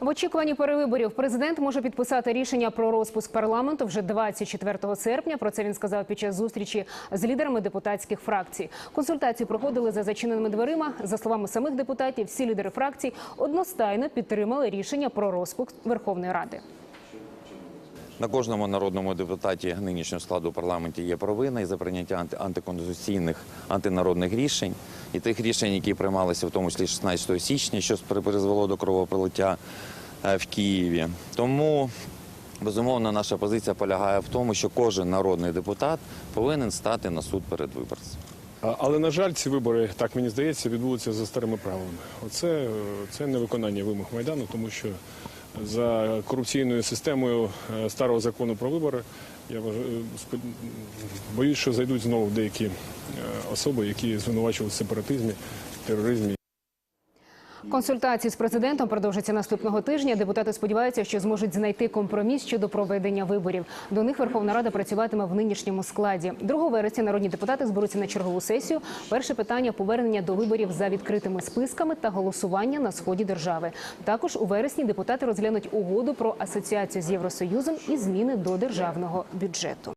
В очікуванні перевиборів президент може підписати рішення про розпуск парламенту вже 24 серпня. Про це він сказав під час зустрічі з лідерами депутатських фракцій. Консультації проходили за зачиненими дверима. За словами самих депутатів, всі лідери фракцій одностайно підтримали рішення про розпуск Верховної Ради. На кожному народному депутаті нинішнього складу парламенту є провина і за прийняття анти- антиконституційних антинародних рішень і тих рішень, які приймалися в тому числі 16 січня, що при- призвело до кровопролиття е, в Києві. Тому безумовно наша позиція полягає в тому, що кожен народний депутат повинен стати на суд перед виборцем. Але на жаль, ці вибори, так мені здається, відбудуться за старими правилами. Оце це не виконання вимог майдану, тому що за корупційною системою е, старого закону про вибори я е, боюсь, що зайдуть знову деякі особи, які звинувачували в сепаратизмі, тероризмі. Консультації з президентом продовжаться наступного тижня. Депутати сподіваються, що зможуть знайти компроміс щодо проведення виборів. До них Верховна Рада працюватиме в нинішньому складі. 2 вересня народні депутати зберуться на чергову сесію. Перше питання повернення до виборів за відкритими списками та голосування на сході держави. Також у вересні депутати розглянуть угоду про асоціацію з Євросоюзом і зміни до державного бюджету.